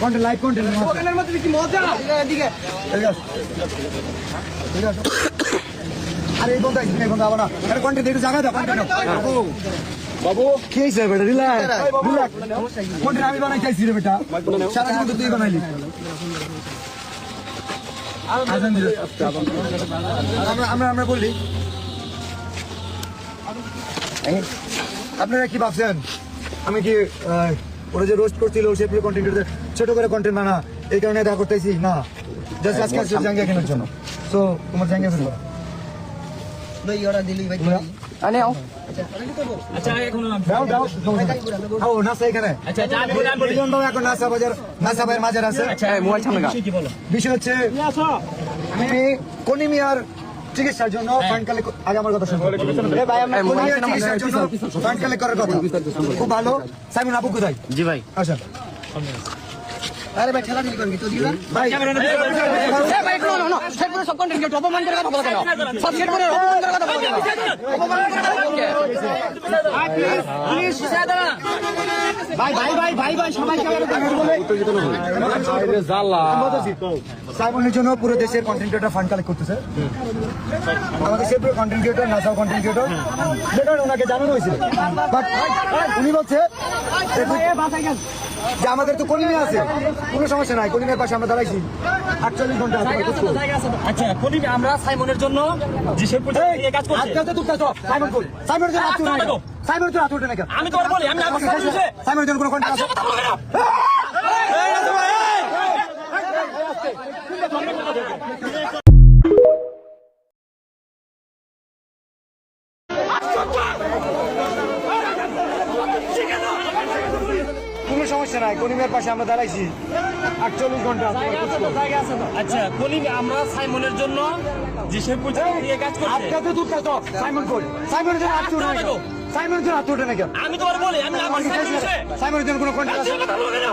Content live content দোকানের মধ্যে কি মজা। এদিকে ঠিক আছে। আরে এই বন্ধু এই বন্ধু আবার না। আরে কন্টেন্ট একটু জায়গা দাও কন্টেন্ট বাবু। বাবু। কি হয়েছে বেটা? রিল্যাক্স রিল্যাক্স কন্টেন্ট আমি বানাই চাইছি রে বেটা। সারা জীবন তুই বানাইলি। আমরা আমরা আমরা বললি আপনারা কি ভাবছেন? আমি কি ওরা যে রোস্ট করছিল সে কন্টেন্ট ছোট করে কন্টেন্ট বানা এই কারণে দেখা করতেছি না। জাস্ট আজকে আসছে জাঙ্গিয়া কেনার জন্য। তো তোমার জাঙ্গিয়া ফেলব ভাই ওরা দিলি ভাই আনে আও দাও দাও ও নাসা এখানে। আচ্ছা আচ্ছা এখন নাসা বাজার নাসা আছে। আচ্ছা মোবাইল সামনে বিষয় হচ্ছে আমি কনিমিয়ার চিকিৎসার জন্য ফান্ড কালেক্ট আগে আমার কথা শুনুন ভাই আমরা এই চিকিৎসার জন্য ফান্ড কালেক্ট করার কথা খুব ভালো সাইমন আপু কোথায় জি ভাই আসেন আরে ভাই ঠেলা ঠেলি করবি তো দিবা ভাই ভাই একটু না না সেট করে সব কন্টেন্ট কেউ অপমান করে কথা বলা কেন সব সেট করে অপমান করে কথা বলা কেন অপমান করে কথা বলা কেন ভাই ভাই ভাই ভাই ভাই সবাই সাইমনের জন্য পুরো দেশের কন্টেন্ট ক্রিয়েটর ফান্ড কালেক্ট করতেছে। আমাদের সে পুরো কন্টেন্ট ক্রিয়েটর নাসাও কন্টেন্ট ক্রিয়েটর যেটা ওনাকে জানানো হয়েছিল বাট উনি বলছে যে আমাদের তো কলিমে আছে। কোনো সমস্যা নাই কলিমের পাশে আমরা দাঁড়াইছি। আটচল্লিশ ঘণ্টা আছে, আচ্ছা আমরা সাইমনের জন্য যে সে কাজ করছে। আজকে তো তো সাইমন সাইমনের জন্য সাইমনের জন্য হাত উঠে নাকি? আমি তোমার বলি আমি জন্য কোনো কন্টেন্ট কোনো সমস্যা নাই কলিমের পাশে আমরা দাঁড়াইছি। আটচল্লিশ ঘণ্টা আছে, আচ্ছা কলিম আমরা সাইমনের জন্য যে সে কাজ করছে। সাইমন কই? সাইমনের জন্য হাত উঠে না সাইমনের জন্য হাত উঠে না কেন? আমি তোমার বলি আমি সাইমনের জন্য কোনো বলবে না